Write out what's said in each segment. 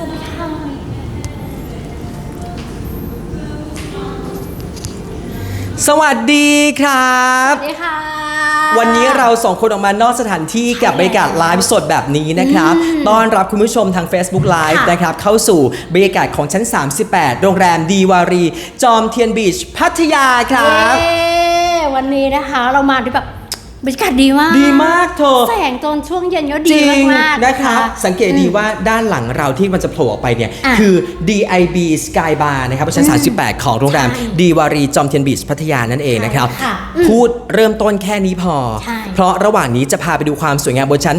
วัสดีค่ะสวัสดีครับสวัสดีค่ะ วันนี้เราสองคนออกมานอกสถานที่กับบรรยากาศไลฟ์สดแบบนี้นะครับ ต้อนรับคุณผู้ชมทาง Facebook Live ค่ะ นะครับ เข้าสู่บรรยากาศของชั้น 38 โรงแรมดีวารี จอมเทียนบีช พัทยาครับ เย้วันนี้นะคะเรามาด้วยแบบ บรรยากาศดีมากดีมากเธอแสงตอนช่วงเย็นก็จดีริงมากๆนะครับสังเกตดีว่าด้านหลังเราที่มันจะโผล่ออกไปเนี่ยอะคือ DIB Sky Bar นะครับชั้น38 ของโรงแรมใช่ดีวารีจอมเทียนบีชพัทยานั่นเองนะครับใช่ค่ะอืมพูดเริ่มต้นแค่นี้พอใช่เพราะระหว่างนี้จะพาไปดูความสวยงามบนชั้น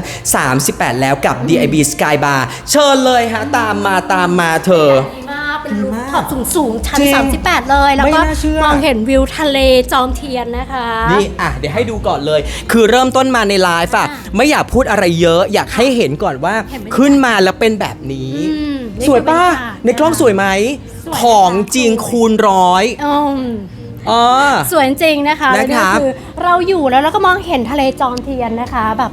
38 แล้วกับ DIB Sky Bar เชิญเลยฮะตามมาตามมาเธอดีมากเป็นดีรูปมาก ท็อปสูงๆ ชั้น จริง38 เลย แล้วก็ไม่น่าเชื่อ มองเห็นวิวทะเลจอมเทียนนะคะ นี่อะเดี๋ยวให้ดูก่อนเลย คือเริ่มต้นมาในไลฟ์อะอะไม่อยากพูดอะไรเยอะ อยากให้เห็นก่อนว่าเห็นบรรยากาศขึ้นมาแล้วเป็นแบบนี้ อืมนี่สวยป่ะคือบรรยากาศในกล้องสวยไหม สวยของจริงสวยคูณร้อยอืมอ๋อ สวยจริงนะคะนะแล้วนี่ครับคือเราอยู่แล้วเราก็มองเห็นทะเลจอมเทียนนะคะ แบบ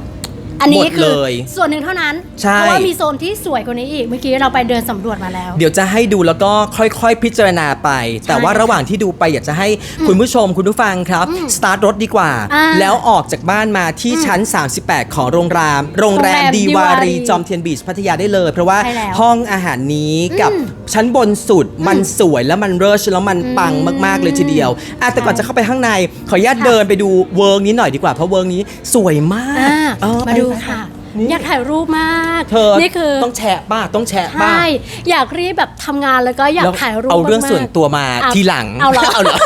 อันนี้หมดคืเลอยส่วนหนึ่งเท่านั้น ใช่ เพราะว่ามีโซนที่สวยกว่านี้อีก เมื่อกี้เราไปเดินสำรวจมาแล้ว เดี๋ยวจะให้ดูแล้วก็ค่อยๆ พิจารณาไป แต่ว่าระหว่างที่ดูไปอยากจะให้คุณผู้ชมคุณผู้ฟังครับสตาร์ทรถดีกว่า อ่าแล้วออกจากบ้านมาที่ชั้น 38 ของโรงแรมโรงแรมโรงแรมดีวาดีวารีรีจอมเทียนบีชพัทยาได้เลย เพราะว่าใช่แล้วห้องอาหารนี้กับชั้นบนสุดมันสวยแล้วมันเริชแล้วมันปังมากๆเลยทีเดียวอะแต่ก่อนจะเข้าไปข้างในขออนุญาตค่ะ เดินไปดูเวิร์กนี้หน่อยดีกว่าเพราะเวิร์กนี้สวยมากอ่าเออมาดูไปๆค่ะ นี่ อยากถ่ายรูปมากเธอนี่คือต้องแชะบ้าต้องแชะบ้าใช่อยากรีบแบบทำงานแล้วก็อยากแล้วถ่ายรูปเอาเรื่องมกๆ ส่วนตัวมาอะทีหลังเอาเหรอเอาเหรอ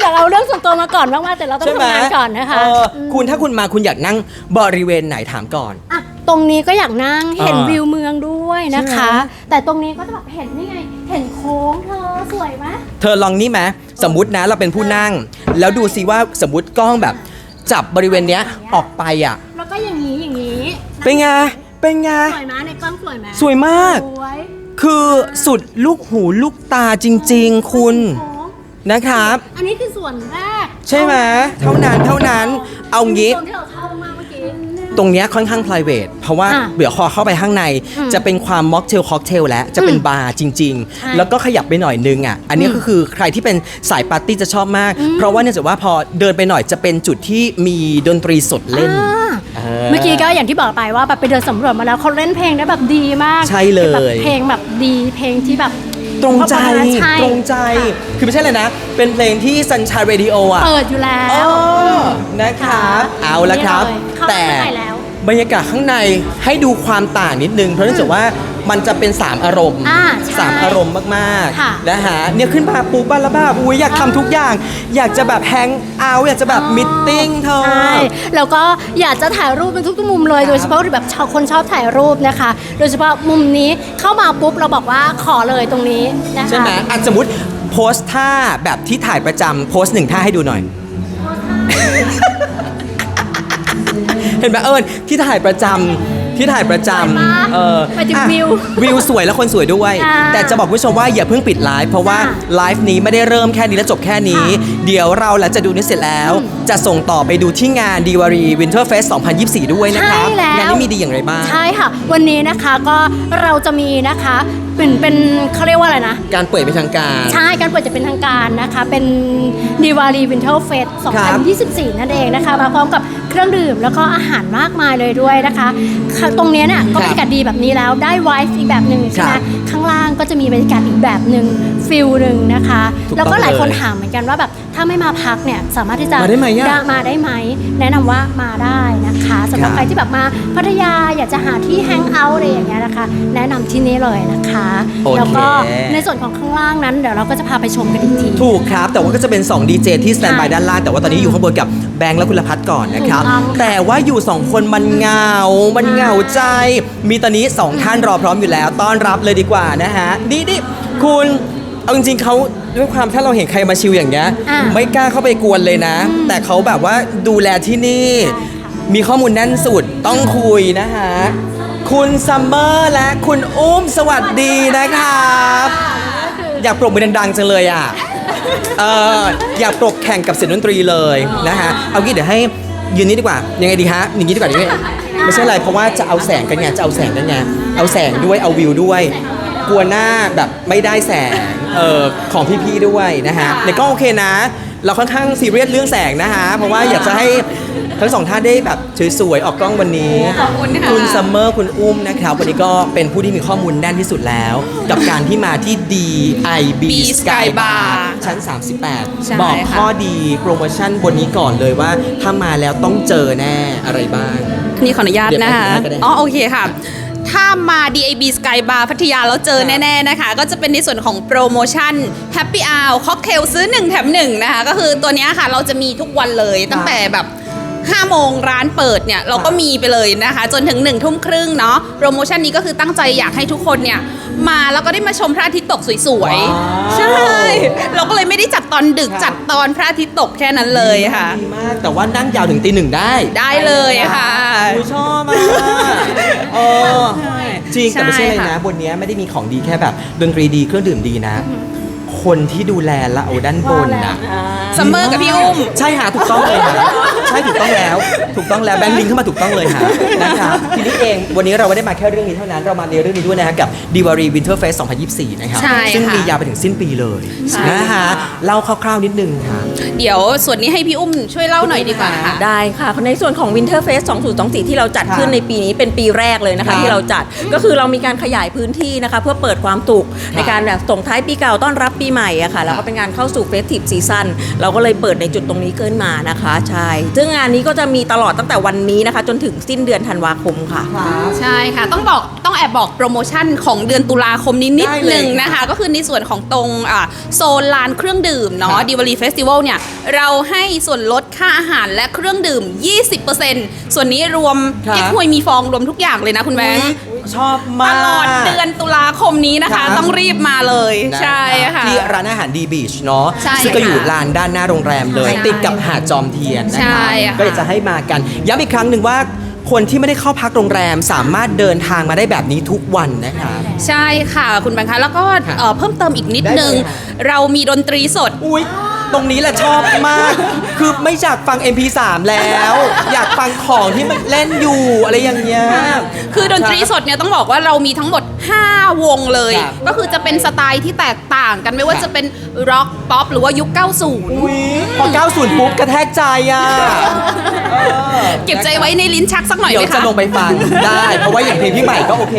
อยากเอาเรื่องส่วนตัวมาก่อนมากๆแต่เราต้องใช่ไหมทำงานก่อนนะคะเออคุณถ้าคุณมาคุณอยากนั่งบริเวณไหนถามก่อน อะตรงนี้ก็อยากนั่งเห็นอ่า วิวเมืองด้วยนะคะใช่ไหมแต่ตรงนี้ก็จะแบบเห็นนี่ไง เห็นโค้งเธอสวยไหม เธอลองนี่ไหมสมมตินะเราเป็นผู้นั่ง แล้วดูซิว่าสมมติกล้องแบบ จับบริเวณเนี้ยออกไปอะ เป็นไง เป็นไง สวยไหมในกล้องสวยไหมสวยมาก สวยคือสุดลูกหูลูกตาจริง ๆ คุณโค้งนะครับ อันนี้คือส่วนแรกใช่ไหมเท่านั้นเท่านั้นเอางี้ ส่วนที่เราเข้ามากเมื่อกี้ ตรงเนี้ยค่อนข้าง p r i v a t เพราะว่าอะเดี๋ยวพอเข้าไปข้างในอืมจะเป็นความม็อกเทลค็อกเทลแล้วจะเป็นอืมบาร์จริงใช่ๆแล้วก็ขยับไปหน่อยนึงอะอันนี้อืมก็คือใครที่เป็นสายปาร์ตี้จะชอบมาก เพราะว่าเนื่องจากว่าพอเดินไปหน่อยจะเป็นจุดที่มีดนตรีสดเล่น อ่า เออเมื่อกี้ก็อย่างที่บอกไปว่าแบบไปเดินสำรวจมาแล้วเขาเล่นเพลงได้แบบดีมากใช่เลย แบบเพลงแบบดีเพลงที่แบบตรงใจใช่ ตรงใจ คือไม่ใช่เลยนะ เป็นเพลงที่ Sunshine Radio อะเปิดอยู่แล้เอวอนะครับเอาละครับ นี่เลยเข้าแต่ ข้างในแล้ว บรรยากาศข้างในให้ดูความต่างนิดนึง เพราะเนื่องจากว่ามันจะเป็น 3 อารมณ์อ่าใช่สามอารมณ์มากค่ะๆนะฮะเนี่ยขึ้นมาปูบ้านละบ้าอุ้ยอยากทำทุกอย่าง อยากจะแบบแฮงเอาท์อยากจะแบบมิทติ้งเธอ ใช่แล้วก็อยากจะถ่ายรูปเป็นทุกๆมุมเลยครับโดยเฉพาะแบบชาวคนชอบถ่ายรูปนะคะ โดยเฉพาะมุมนี้เข้ามาปุ๊บเราบอกว่าขอเลยตรงนี้นะคะใช่ไหมอะสมมติโพสท่าแบบที่ถ่ายประจำโพสหนึ่งท่าให้ดูหน่อย เห็นไหมเอิญที่ถ่ายประจำ ที่ถ่ายประจสวยมากำเออไปถึงอะวิววิวสวยแล้วคนสวยด้วย ค่ะแต่จะบอกคุณผู้ชมว่าอย่าเพิ่งปิดไลฟ์เพราะว่าค่ะไลฟ์นี้ไม่ได้เริ่มแค่นี้แล้วจบแค่นี้ค่ะเดี๋ยวเราหลังจากดูนี้เสร็จแล้ว จะส่งต่อไปดูที่งานดีวารีวินเทอร์เฟส2024 ด้วยนะครับใช่แล้ว งานนี้มีดีอย่างไรบ้าง ใช่ค่ะ วันนี้นะคะก็เราจะมีนะคะเป็นเป็นเขาเรียกว่าอะไรนะ การเปิดเป็นทางการ ใช่ การเปิดจะเป็นทางการนะคะ เป็นดีวารีวินเทอร์เฟสครับ2024 นั่นเองนะคะ มาพร้อมกับเครื่องดื่มแล้วก็อาหารมากมายเลยด้วยนะคะค่ะตรงเนี้ยเนี่ยก็บรรยากาศดีแบบนี้แล้วได้ไวฟ์อีกแบบหนึ่งใช่ไหมครับข้างล่างก็จะมีบรรยากาศอีกแบบหนึ่งฟิลหนึ่งนะคะ ถูกต้องแล้วก็หลายคนเลย ถามเหมือนกันว่าแบบ ถ้าไม่มาพักเนี่ยสามารถที่จะมาได้ไหมอะมาได้ไหมแนะนำว่ามาได้นะคะสำหรับครับ ใครที่แบบมาพัทยาอยากจะหาที่แฮงเอาท์อะไรอย่างเงี้ยนะคะ แนะนำที่นี่เลยนะคะ โอเค แล้วก็ในส่วนของข้างล่างนั้นเดี๋ยวเราก็จะพาไปชมกันอีกที ถูกครับ แต่ว่าก็จะเป็น2ดีเจที่สแตนบายใช่ด้านล่างแต่ว่าตอนนี้อยู่ข้างบนกับแบงค์และคุณละพัฒน์ก่อนนะครับ ถูกต้องค่ะแต่ว่าอยู่ 2 คนมันเหงา มันเหงาใจ มีตอนนี้ 2 ท่านรอพร้อมอยู่แล้ว ต้อนรับเลยดีกว่านะฮะนี่นี่คุณ เอาจริงๆเขาด้วยความถ้าเราเห็นใครมาชิลอย่างเงี้ยอะไม่กล้าเข้าไปกวนเลยนะ แต่เขาแบบว่าดูแลที่นี่ มีข้อมูลแน่นสุดต้องคุยนะฮะ คุณซัมเมอร์และคุณอุ้มสวัสดีนะครับ อยากปรบมือดังๆจังเลยอะ เอออยากปรบแข่งกับเสียงดนตรีเลยนะฮะ เอางี้เดี๋ยวให้ยืนนี้ดีกว่า ยังไงดีฮะอย่างนี้ดีกว่าดีไหมอะไม่ใช่อะไรเพราะว่าจะเอาแสงกันไง จะเอาแสงกันไง เอาแสงด้วย เอาวิวด้วย กลัวหน้าแบบไม่ได้แสงเออของพี่ๆด้วยนะฮะแต่ก็โอเคนะ เราค่อนข้างซีเรียสเรื่องแสงนะฮะเพราะว่าอยากจะให้ทั้งสองท่านได้แบบสวยๆออกกล้องวันนี้ ขอบคุณค่ะณซัมเมอร์คุณอุ้มนะครับ วันนี้ก็เป็นผู้ที่มีข้อมูลแน่นที่สุดแล้ว กับการที่มาที่ DIB B Sky Sky Bar Bar ชั้น ใช่38 บอกค่ะ ข้อดีโปรโมชั่นบนนี้ก่อนเลยว่า ถ้ามาแล้วต้องเจอแน่อะไรบ้าง นี่ขออนุญาตเดี๋ยวนะคะไปก็ได้ อ๋อ โอเคค่ะ ถ้ามา DAB Sky Bar พัทยาแล้วเจอแน่ ๆ นะคะ ก็จะเป็นในส่วนของโปรโมชั่น Happy Hour ค็อกเทลซื้อ 1 แถม 1 นะคะ ก็คือตัวเนี้ยค่ะเราจะมีทุกวันเลยตั้งแต่แบบ5โมงร้านเปิดเนี่ยเราก็มีไปเลยนะคะ จนถึง1ทุ่มครึ่งเนาะโปรโมชั่นนี้ก็คือตั้งใจอยากให้ทุกคนเนี่ยมาแล้วก็ได้มาชมพระอาทิตย์ตกสวยว้าวๆใช่ เราก็เลยไม่ได้จัดตอนดึกครับจัดตอนพระอาทิตย์ตกแค่นั้นเลยค่ะดีมากแต่ว่านั่งยาวถึงตีหนึ่งได้ ได้เลยค่ะ ริง แต่ไม่ใช่เลยใช่นะค่ะบนเนี้ยไม่ได้มีของดีแค่แบบดนตรีดีเครื่องดื่มดีนะ คนที่ดูแลเราด้านบนนะซัมเมอร์กับพี่อุ้ม ใช่ค่ะถูกต้องเลยค่ะใช่ถูกต้องแล้ว ถูกต้องแล้วแบงค์ลิงก์เข้ามาถูกต้องเลยค่ะนะคะทีนี้เองวันนี้เราไม่ได้มาแค่เรื่องนี้เท่านั้นเรามาในเรื่องนี้ด้วยนะคะกับ d i w a r i Winter Fest 2024 นะครับ ใช่ซึ่งค่ะมียาวไปถึงสิ้นปีเลยใช่นะคะเล่าคร่าวๆนิดนึงค่ะ เดี๋ยวส่วนนี้ให้พี่อุ้มช่วยเล่าหน่อยดีกว่าค่ะได้ค่ะในส่วนของ Winter Fest 2024 ที่เราจัดขึ้นค่ะในปีนี้เป็นปีแรกเลยนะครัคะบที่เราจัดก็คือเรามีการขยายพื้นที่นะคะ เพื่อเปิดความสุขในการแบบส่งท้ายปีเก่าต้อนรับปีใหม่อะค่ะแล้วก็เป็นการเข้าสู่เฟสทีฟซีซั่นเราก็เลยเปิดในจุดตรงนี้ขึ้นมานะคะใช่ซึ่งงานนี้ก็จะมีตลอดตั้งแต่วันนี้นะคะ จนถึงสิ้นเดือนธันวาคมค่ะ ใช่ค่ะ ต้องบอกต้องแอบบอกโปรโมชั่นของเดือนตุลาคมนี้นิดได้เลยหนึ่งนะคะ ก็คือในส่วนของตรงอ่าโซนลานเครื่องดื่มคเนาะรับดิวารีเฟสติวัลเนี่ย เราให้ส่วนลดค่าอาหารและเครื่องดื่ม 20%ส่วนนี้รวมครับ เก๊กฮวยมีฟองรวมทุกอย่างเลยนะคุณแบงค์ ชอบตมากลอดเดือนตุลาคมนี้นะครัคะบต้องรีบมาเลยนะใช่ค่ะ ที่ร้านอาหารดีบีชเนาะใช่ซึ่งก็อยู่ค่ะลานด้านหน้าโรงแรมเลย ใช่ติดกับหาดจอมเทียนนะใช่คะค่ะ ก็อยากจะให้มากันย้ำอีกครั้งหนึ่งว่าคนที่ไม่ได้เข้าพักโรงแรมสามารถเดินทางมาได้แบบนี้ทุกวันนะคะ ใช่ค่ะ คุณแบงค์คะแล้วก็ค่ะเอ่อเพิ่มเติมอีกนิดได้เลยนึงค่ะ เรามีดนตรีสด อุ้ย ตรงนี้แหละชอบมาก คือไม่อยากฟัง MP3 แล้ว อยากฟังของที่มันเล่นอยู่อะไรอย่างเงี้ย คือดนตรีสดเนี่ยต้องบอกว่าเรามีทั้งหมด 5 วงเลย ครับก็คือจะเป็นสไตล์ที่แตกต่างกันไม่ว่าครับ จะเป็นร็อกป๊อปหรือว่ายุค 90 อุ้ยพอ 90 ปุ๊บกระแทกใจอะออเก็บใจไว้ในลิ้นชักสักหน่อยเดี๋ไหยมวจะคะลงไปฟังได้ เพราะว่าอย่างเพลงพี่ใหม่ก็โอเค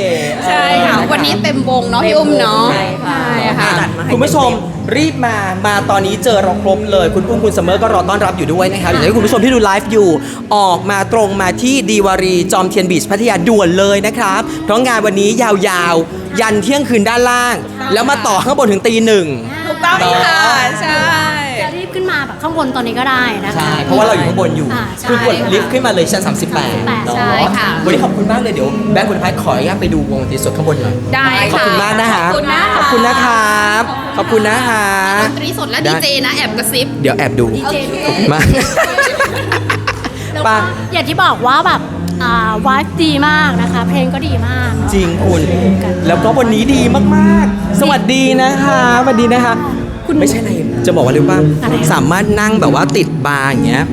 ใช่ค่ะเออวันนี้เต็มวงเนาะพี่อุ้มเนาะใช่ค่ะใช่ค่ะจัดมาให้คุณผู้ชม รีบมามาตอนนี้เจอเราครบเลย คุณอุ้มคุณเสมอก็รอต้อนรับอยู่ด้วยนะครับอยากให้คุณผู้ชมที่ดูไลฟ์อยู่ ออกมาตรงมาที่ดีวารีจอมเทียนบีชพัทยาด่วนเลยนะครับ เพราะงานวันนี้ยาวๆ ยันเที่ยงคืนด้านล่าง แล้วมาต่อข้างบนถึงตีหนึ่งถูกต้องค่ะใช่ จะรีบขึ้นมาแบบข้างบนตอนนี้ก็ได้นะคะ ใช่ เพราะว่าเราอยู่ข้างบนอยู่าใช่คือกดลิฟต์ขึ้นมาเลยชั้น38เนาะใช่ค่ะ วันนี้ขอบคุณมากเลยเดี๋ยวแบงค์คุณพายขออนุญาตไปดูวงดนตรีสดข้างบนหน่อย ได้ขอบค่ะ คุณมากนะคะขอบคุณนะขอบคุณนะครับ ขอบคุณนะคะดนตรีสดและได้ ดีเจนะแอบกระซิบ เดี๋ยวแอบดู ดีเจด้วย ขอบคุณมาก แล้วป่ะก็อย่างที่บอกว่าแบบอ่าวายดีมากนะคะ เพลงก็ดีมาก จริงคุณ แล้วก็วันนี้ดีมาก ๆ สวัสดีนะคะ สวัสดีนะคะ คุณ ไม่ใช่อะไรจะบอกว่าเร็วป่ะอะไรสามารถนั่งแบบว่าติดบาร์อย่างเงี้ย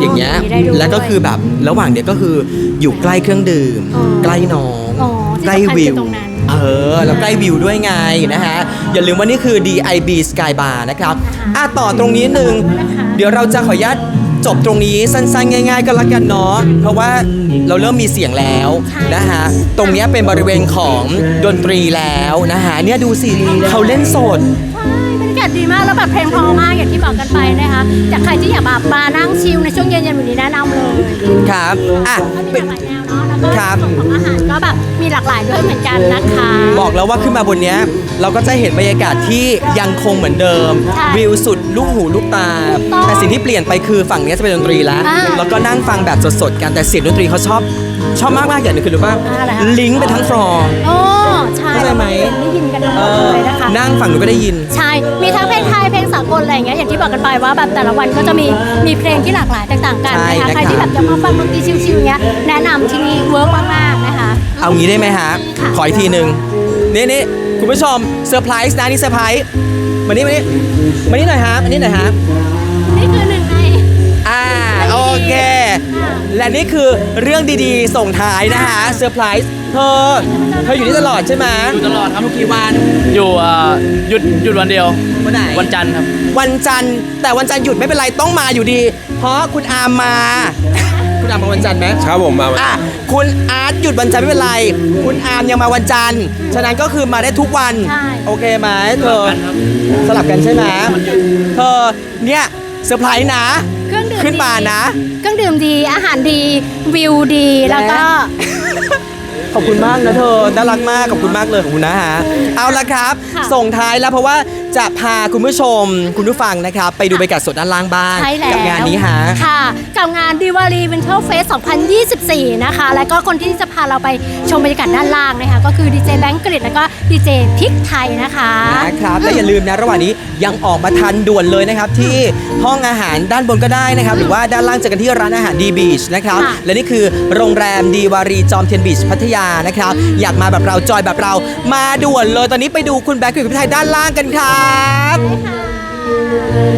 อย่างเงี้ย ได้ด้วย แล้วก็คือแบบระหว่างเนี้ยก็คืออยู่ใกล้เครื่องดื่ม อ๋อใกล้น้องอ๋อที่ใกล้สำคัญวิคือวตรงนั้น เออ แล้วใกล้วิวด้วยไงนะฮะ อย่าลืมว่านี่คือ DIB Sky Bar นะครับ อะต่อตรงนี้หนึ่งนะคะเดี๋ยวเราจะขออนุญาตจบตรงนี้สั้นๆ ง่าย ๆ ก็แล้วกันเนาะ เพราะว่าเราเริ่มมีเสียงแล้วนะฮะ ตรงเนี้ยเป็นบริเวณของดนตรีแล้วนะฮะ เนี่ยดูสิเขาเล่นสด ดีมากแล้วแบบเพลงเพอมากอย่างที่ บอกกันไปนะคะจากใครที่อยากแบบมานั่งชิลในช่วงเย็นๆแบบนี้แนะนำเลยครับอะก็มีเป็นหลากหลายแนวเนาะแล้วก็ครับ ส่วนของอาหารก็แบบมีหลากหลายด้วยเหมือนกันนะคะ บอกแล้วว่าขึ้นมาบนเนี้ยเราก็จะเห็นบรรยากาศที่ยังคงเหมือนเดิม ใช่วิวสุดลูกหูลูกตา ถูกต้องแต่สิ่งที่เปลี่ยนไปคือฝั่งเนี้ยจะเป็นดนตรีแล้ว อ่าแล้วก็นั่งฟังแบบสดๆกันแต่เสียงดนตรีเขาชอบ ชอบมากๆอย่างหนึงคือรู้ป่ะอะไรคะ ลิงก์ไปทั้งฟลอร์ โอ้ใช่เข้าใจไหม ได้ยินกันหมเอดอเลยนะคะ นั่งฝั่งนู้นก็ได้ยิน ใช่ มีทั้งเพลงไทย เพลงสากลอะไรอย่างเงี้ย อย่างที่บอกกันไปว่าแบบแต่ละวันก็จะมีมีเพลงที่หลากหลายแตกต่างกันใช่นะคะนะคะใครที่แบบจะมาฟังดนตรีชิลๆเงี้ยแนะนำที่นี่เวิร์กมากๆนะคะ เอางี้ได้ไหมฮะ ค่ะ ขออีกทีหนึ่งนี่นี่คุณผู้ชมเซอร์ไพรส์นะนี่เซอร์ไพรส์มานี่มานี่มานี่หน่อยฮะมานี่หน่อยฮะ นี่คือหนึ่งใน อ่าโอเค และนี่คือเรื่องดีๆ ส่งท้ายนะฮะเซอร์ไพรส์เธอ เธออยู่นี่ตลอดใช่ไหมอยู่ตลอดครับทุกกี่วันอยู่เอ่อหยุดหยุดวันเดียว วันไหน วันจันทร์ครับ วันจันทร์แต่วันจันทร์หยุดไม่เป็นไรต้องมาอยู่ดี เพราะคุณอาร์มมา คุณอาร์มมาวันจันทร์ไหมครับผมมาวันอะคุณอาร์ตหยุดวันจันทร์ไม่เป็นไร คุณอาร์มยังมาวันจันทร์ฉะนั้นก็คือมาได้ทุกวัน ใช่ โอเคไหมเธอสลับกันครับสลับกันใช่ไหมเธอเนี่ยเซอร์ไพรส์นะเครื่องดื่ม ขึ้นมานะ เครื่องดื่มดีอาหารดีวิวดีแล้วก็ ขอบคุณมากนะเธอ น่ารักมาก ขอบคุณมากเลยขอบคุณนะฮะ เอาละครับ ค่ะส่งท้ายแล้วเพราะว่าจะพาคุณผู้ชม คุณผู้ฟังนะครับ ไปดูบรรยากาศสดด้านล่างบ้าง ใช่แล้วกังานนี้ฮะ ค่ะ กับงานดิวารีวินเทอร์เฟส2024 นะคะ แล้วก็คนที่จะพาเราไปชมบรรยากาศด้านล่างนะคะ ก็คือดีเจแบงก์กฤษแล้วก็ ดีเจพิกไทยนะคะ นะครับและอย่าลืมนะระหว่างนี้ยังออกมาทันด่วนเลยนะครับ ที่ห้องอาหารด้านบนก็ได้นะครับ หรือว่าด้านล่างเจอกันที่ร้านอาหารดีบีชนะครับ ค่ะและนี่คือโรงแรมดีวารีจอมเทียนบีชพัทยานะครับ อยากมาแบบเราจอยแบบเรา มาด่วนเลยตอนนี้ไปดูคุณแบงค์กับพี่ไทยด้านล่างกันครับ ค่ะ